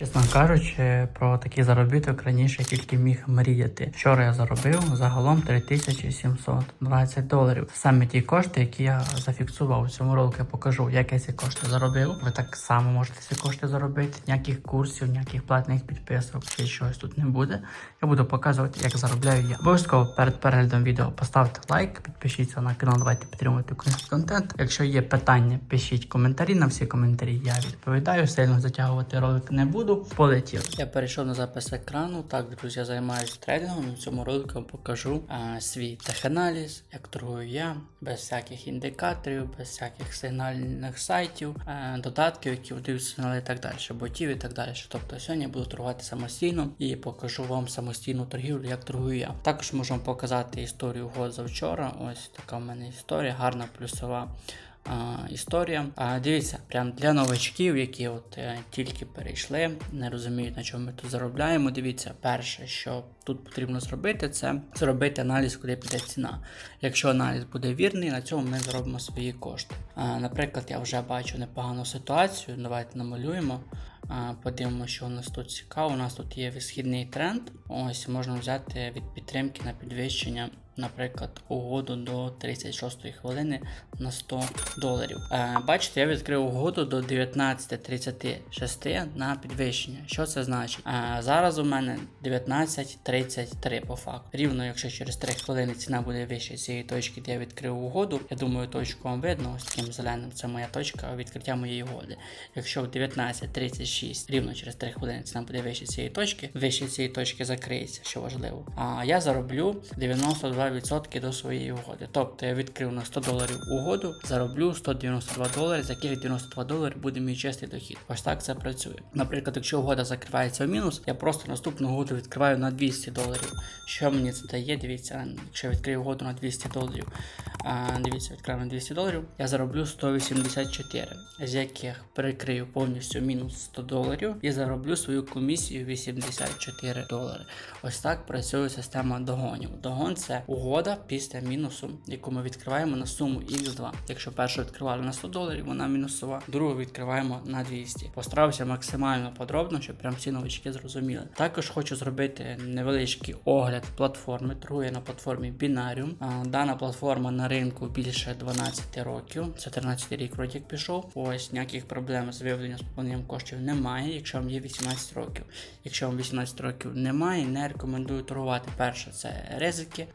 Чесно кажучи, про такий заробіток раніше тільки міг мріяти. Вчора я заробив загалом 3720 доларів. Саме ті кошти, які я зафіксував у цьому ролику, я покажу, як я ці кошти заробив. Ви так само можете ці кошти заробити. Ніяких курсів, ніяких платних підписок чи щось тут не буде. Я буду показувати, як заробляю я. Обов'язково перед переглядом відео поставте лайк, підпишіться на канал, давайте підтримувати український контент. Якщо є питання, пишіть коментарі. На всі коментарі я відповідаю. Сильно затягувати ролик не буду. Полетів. Я перейшов на запис екрану. Так, друзі, я займаюся трейдингом. В цьому ролику я покажу а, свій теханаліз, як торгую я, без всяких індикаторів, без всяких сигнальних сайтів, а, додатків, які вдають сигнали і так далі, ботів і так далі. Тобто сьогодні я буду торгувати самостійно і покажу вам самостійну торгівлю, як торгую я. Також можу вам показати історію угод за вчора. Ось така в мене історія, гарна плюсова. Історія. А, дивіться, прям для новачків, які от е, тільки перейшли, не розуміють, на чому ми тут заробляємо. Дивіться, перше, що тут потрібно зробити, це зробити аналіз, куди піде ціна. Якщо аналіз буде вірний, на цьому ми заробимо свої кошти. Наприклад, я вже бачу непогану ситуацію. Давайте намалюємо. Подивимося, що у нас тут цікаво. У нас тут є висхідний тренд. Ось можна взяти від підтримки на підвищення, наприклад, угоду до 36 хвилини на 100 доларів. Е, бачите, я відкрив угоду до 19.36 на підвищення. Що це значить? Е, зараз у мене 19.33 по факту. Рівно, якщо через 3 хвилини ціна буде вище цієї точки, де я відкрив угоду. Я думаю, точку вам видно, ось таким зеленим. Це моя точка відкриття моєї угоди. Якщо в 19.36 рівно через 3 хвилини ціна буде вище цієї точки, вище цієї точки закриється, що важливо. А я зароблю 92% до своєї угоди. Тобто я відкрив на 100 доларів угоду, зароблю 192 долари, з яких 92 долари буде мій чистий дохід. Ось так це працює. Наприклад, якщо угода закривається в мінус, я просто наступну угоду відкриваю на 200 доларів. Що мені це дає? Дивіться, якщо я відкрию угоду на 200 доларів, а, дивіться, відкриваю на 200 доларів, я зароблю 184, з яких перекрию повністю мінус 100 доларів і зароблю свою комісію 84 долари. Ось так працює система догонів. Догон це угода після мінусу, яку ми відкриваємо на суму X2. Якщо першу відкривали на 100 доларів, вона мінусова, другу відкриваємо на 200. Постарався максимально подробно, щоб прям всі новички зрозуміли. Також хочу зробити невеличкий огляд платформи. Торгує на платформі Binarium. Дана платформа на ринку більше 12 років. Це 13 рік як пішов. Ось ніяких проблем з виведенням з поповненням коштів немає, якщо вам є 18 років. Якщо вам 18 років немає, не рекомендую торгувати. Перше це ризики,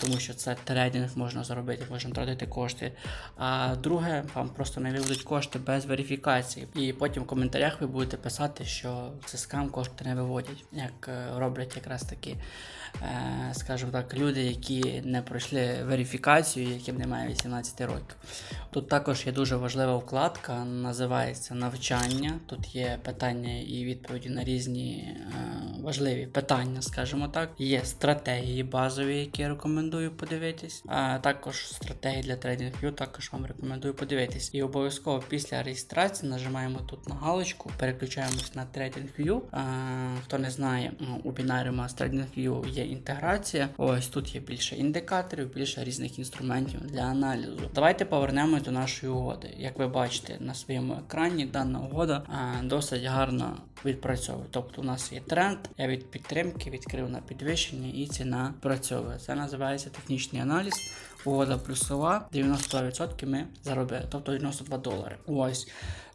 тому що це трейдинг можна заробити, можна тратити кошти. А друге, вам просто не виведуть кошти без верифікації. І потім в коментарях ви будете писати, що це скам кошти не виводять, як е, роблять якраз такі, е, скажімо так, люди, які не пройшли верифікацію, яким немає 18 років. Тут також є дуже важлива вкладка, називається навчання. Тут є питання і відповіді на різні е, важливі питання, скажімо так. Є стратегії базові, які я рекомендую подивитись. А також стратегії для TradingView також вам рекомендую подивитись. І обов'язково після реєстрації нажимаємо тут на галочку, переключаємось на TradingView. А, хто не знає, у бінаріума з TradingView є інтеграція. Ось тут є більше індикаторів, більше різних інструментів для аналізу. Давайте повернемось до нашої угоди. Як ви бачите на своєму екрані, дана угода досить гарно відпрацьовує. Тобто у нас є тренд, я від підтримки відкрив на підвищення і ціна працьовує. Це називається технічний аналіз. Угода плюсова, 92% ми заробили, тобто 92 долари. Ось.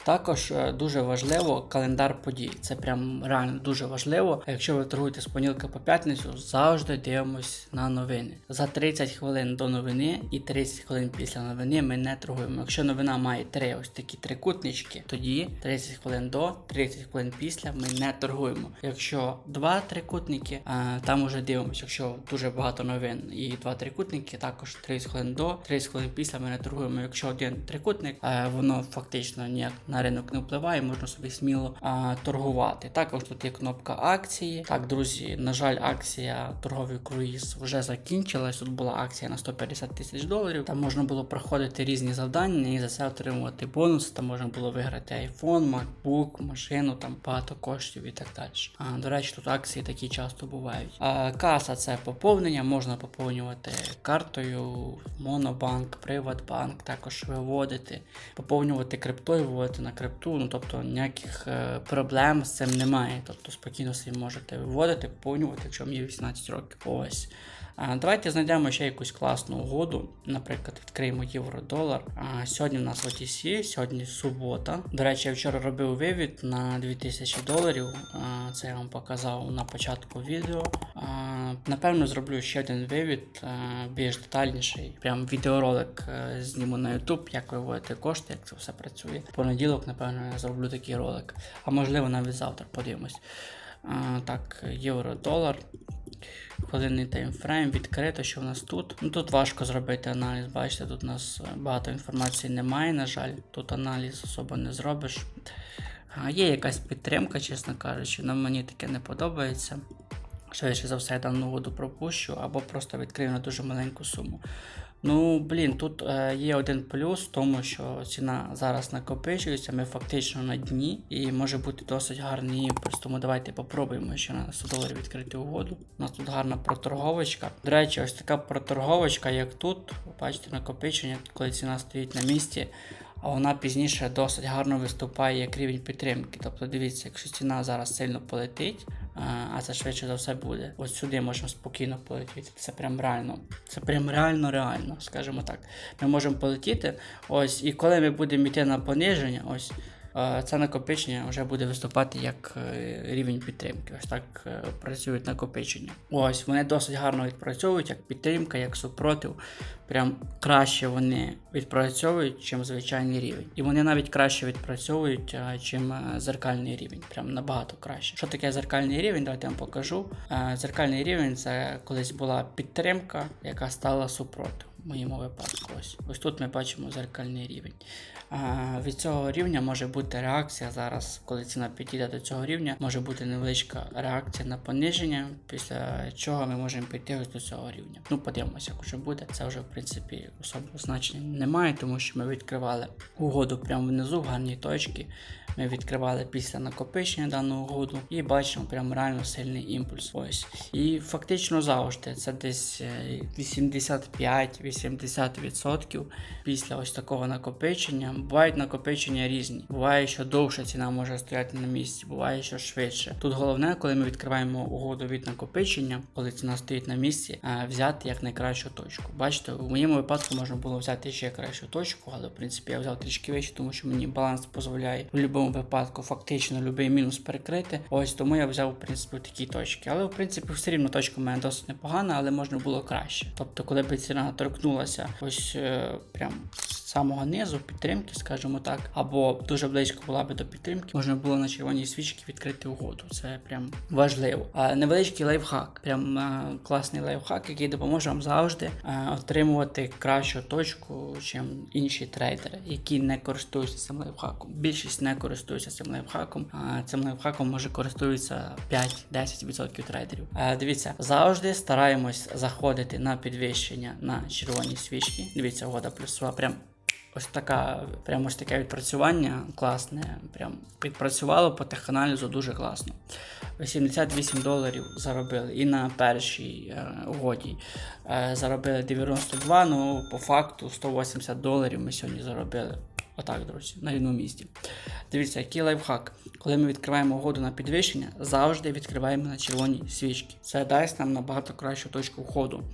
Також е, дуже важливо календар подій. Це прям реально дуже важливо. Якщо ви торгуєте з понеділка по п'ятницю, завжди дивимось на новини. За 30 хвилин до новини і 30 хвилин після новини ми не торгуємо. Якщо новина має три ось такі трикутнички, тоді 30 хвилин до, 30 хвилин після ми не торгуємо. Якщо два трикутники, там уже дивимося. Якщо дуже багато новин і два трикутники, також 30 хвилин до, 30 хвилин після ми не торгуємо. Якщо один трикутник, воно фактично ніяк на ринок не впливає, можна собі сміло а, торгувати. Також тут є кнопка акції. Так, друзі, на жаль, акція торговий круїз вже закінчилась. Тут була акція на 150 тисяч доларів. Там можна було проходити різні завдання і за це отримувати бонус. Там можна було виграти iPhone, MacBook, машину, там багато коштів і так далі. А, до речі, тут акції такі часто бувають. А, каса це поповнення, можна поповнювати картою, Монобанк, Приватбанк, також виводити, поповнювати криптою, виводити на крипту, ну тобто ніяких е, проблем з цим немає. Тобто спокійно собі можете виводити, поповнювати, якщо вам є 18 років. Ось. Давайте знайдемо ще якусь класну угоду. Наприклад, відкриємо євро-долар. Сьогодні в нас OTC, сьогодні субота. До речі, я вчора робив вивід на 2000 доларів. Це я вам показав на початку відео. Напевно, зроблю ще один вивід більш детальніший. Прям відеоролик е, зніму на YouTube, як виводити кошти, як це все працює. В понеділок, напевно, я зроблю такий ролик. А можливо навіть завтра подивимось. Так, євро-долар. Хвилинний таймфрейм, відкрито, що в нас тут. Ну тут важко зробити аналіз. Бачите, тут у нас е, багато інформації немає, на жаль. Тут аналіз особо не зробиш. А, Є якась підтримка, чесно кажучи, але мені таке не подобається. Швидше за все, я дану угоду пропущу або просто відкрию на дуже маленьку суму. Ну, блін, тут е, є один плюс в тому, що ціна зараз накопичується, ми фактично на дні, і може бути досить гарний імпульс. Тому давайте попробуємо ще на 100 доларів відкрити угоду. У нас тут гарна проторговочка. До речі, ось така проторговочка, як тут, бачите, накопичення, коли ціна стоїть на місці. А вона пізніше досить гарно виступає як рівень підтримки. Тобто дивіться, якщо ціна зараз сильно полетить, а, це швидше за все буде. Ось сюди можемо спокійно полетіти. Це прям реально. Це прям реально, реально, скажімо так. Ми можемо полетіти. Ось, і коли ми будемо йти на пониження, ось. Це накопичення вже буде виступати як е, рівень підтримки. Ось так е, працюють накопичення. Ось вони досить гарно відпрацьовують як підтримка, як супротив. Прям краще вони відпрацьовують, чим звичайний рівень. І вони навіть краще відпрацьовують, чим е, зеркальний рівень. Прям набагато краще. Що таке зеркальний рівень? Давайте я вам покажу. Зеркальний рівень це колись була підтримка, яка стала супротив моєму випадку. Ось ось тут ми бачимо зеркальний рівень. А, Від цього рівня може бути реакція. Зараз, коли ціна підійде до цього рівня, може бути невеличка реакція на пониження, після чого ми можемо піти ось до цього рівня. Ну, подивимося, як вже буде. Це вже в принципі особливо значення немає, тому що ми відкривали угоду прямо внизу, в гарній точці. Ми відкривали після накопичення даного угоду і бачимо прям реально сильний імпульс. Ось. І фактично завжди це десь е, 85 80 70% після ось такого накопичення. Бувають накопичення різні. Буває, що довше ціна може стояти на місці, буває, що швидше. Тут головне, коли ми відкриваємо угоду від накопичення, коли ціна стоїть на місці, е, взяти як найкращу точку. Бачите, в моєму випадку можна було взяти ще кращу точку, але в принципі я взяв трішки вище, тому що мені баланс дозволяє в будь-якому випадку фактично будь-який мінус перекрити. Ось тому я взяв в принципі такі точки. Але в принципі все рівно точка в мене досить непогана, але можна було краще. Тобто, коли б ціна торкнулася ось е, прям самого низу підтримки, скажімо так, або дуже близько була би до підтримки, можна було на червоній свічці відкрити угоду. Це прям важливо. А невеличкий лайфхак, прям е, класний лайфхак, який допоможе вам завжди е, отримувати кращу точку, чим інші трейдери, які не користуються цим лайфхаком. Більшість не користуються цим лайфхаком. А цим лайфхаком може користуються 5-10% трейдерів. Е, Дивіться, завжди стараємось заходити на підвищення на червоні свічки. Дивіться, угода плюсова прям. Ось така, прям ось таке відпрацювання класне. Прям відпрацювало по теханалізу дуже класно. 88 доларів заробили і на першій е, угоді е, заробили 92, ну по факту 180 доларів ми сьогодні заробили. Отак, друзі, на рівному місці. Дивіться, який лайфхак. Коли ми відкриваємо угоду на підвищення, завжди відкриваємо на червоній свічки. Це дасть нам набагато кращу точку входу.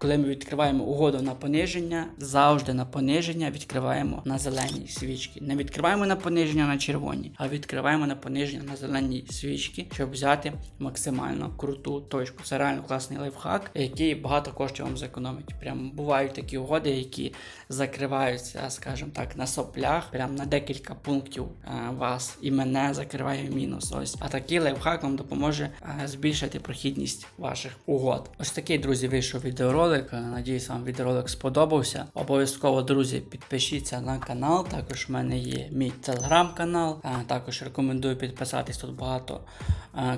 Коли ми відкриваємо угоду на пониження, завжди на пониження відкриваємо на зеленій свічки. Не відкриваємо на пониження на червоній, а відкриваємо на пониження на зеленій свічки, щоб взяти максимально круту точку. Це реально класний лайфхак, який багато коштів вам зекономить. Прям бувають такі угоди, які закриваються, скажімо так, на соплях, прям на декілька пунктів е, вас і мене закриває мінус. Ось. А такий лайфхак вам допоможе е, збільшити прохідність ваших угод. Ось такий, друзі, вийшов відеоролик. Е, Надіюсь, вам відеоролик сподобався. Обов'язково, друзі, підпишіться на канал. Також в мене є мій телеграм-канал. Також рекомендую підписатись тут багато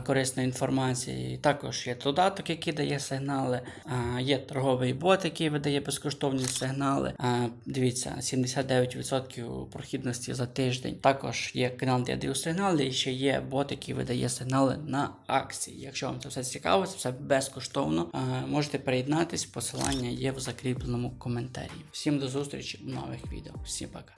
корисної інформації. Також є додаток, який дає сигнали. Є торговий бот, який видає безкоштовні сигнали. Дивіться, 79% прохідності за тиждень. Також є канал, де я даю сигнали, і ще є бот, який видає сигнали на акції. Якщо вам це все цікаво, це все безкоштовно. Можете приєднатись. Посилання є в закріпленому коментарі. Всім до зустрічі в нових відео. Всім пока.